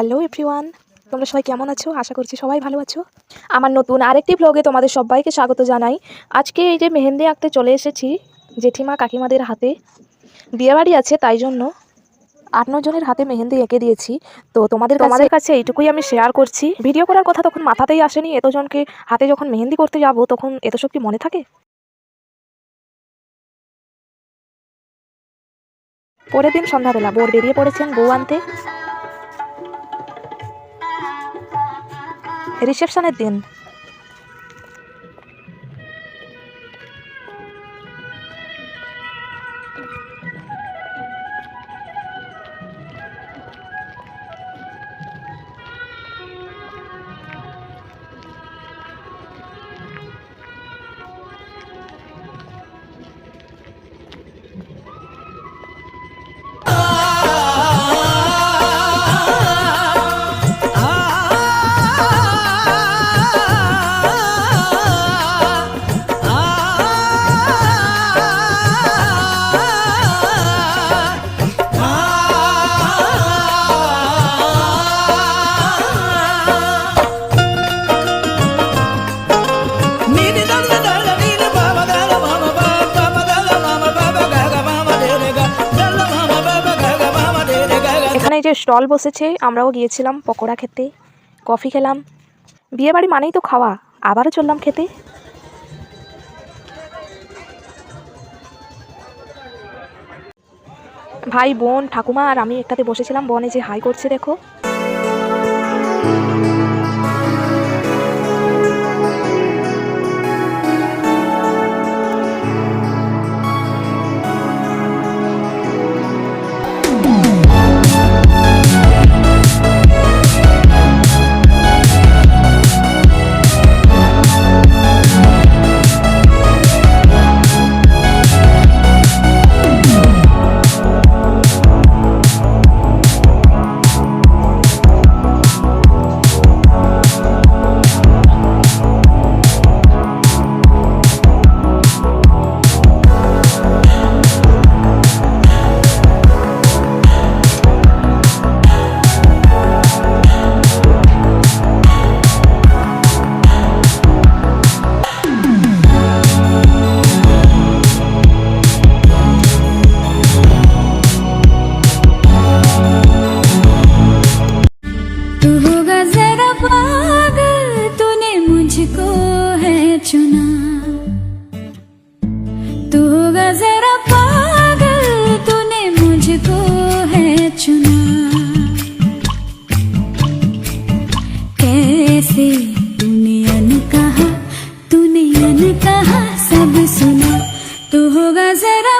Hello everyone তোমরা সবাই কেমন আছো? আশা করছি সবাই ভালো আছো। আমার নতুন আরেকটি ব্লগে তোমাদের সবাইকে স্বাগত জানাই। আজকে এই যে মেহেন্দি আঁকতে চলে এসেছি জেঠিমা কাকিমাদের হাতে। বিয়েবাড়ি আছে, তাই জন্য আট জনের হাতে মেহেন্দি এঁকে দিয়েছি। তো তোমাদের তোমাদের কাছে এইটুকুই আমি শেয়ার করছি। ভিডিও করার কথা তখন মাথাতেই আসেনি, এতজনকে হাতে যখন মেহেন্দি করতে যাব, তখন এত সব কি মনে থাকে? পরের দিন সন্ধ্যাবেলা বোর বেরিয়ে পড়েছেন বউ আনতে। রিসেপশনের দিন। এই যে স্টল বসেছে, আমরাও গিয়েছিলাম পকোড়া খেতে, কফি খেলাম। বিয়েবাড়ি মানেই তো খাওয়া, আবারও চললাম খেতে। ভাই, বোন, ঠাকুমা আর আমি একটাতে বসেছিলাম, বনে যে হাই করছে দেখো। चुना। तू होगा जरा पागल, तूने मुझको है चुना। कैसे तूने अन कहा तूने अन कहा, सब सुना। तू होगा जरा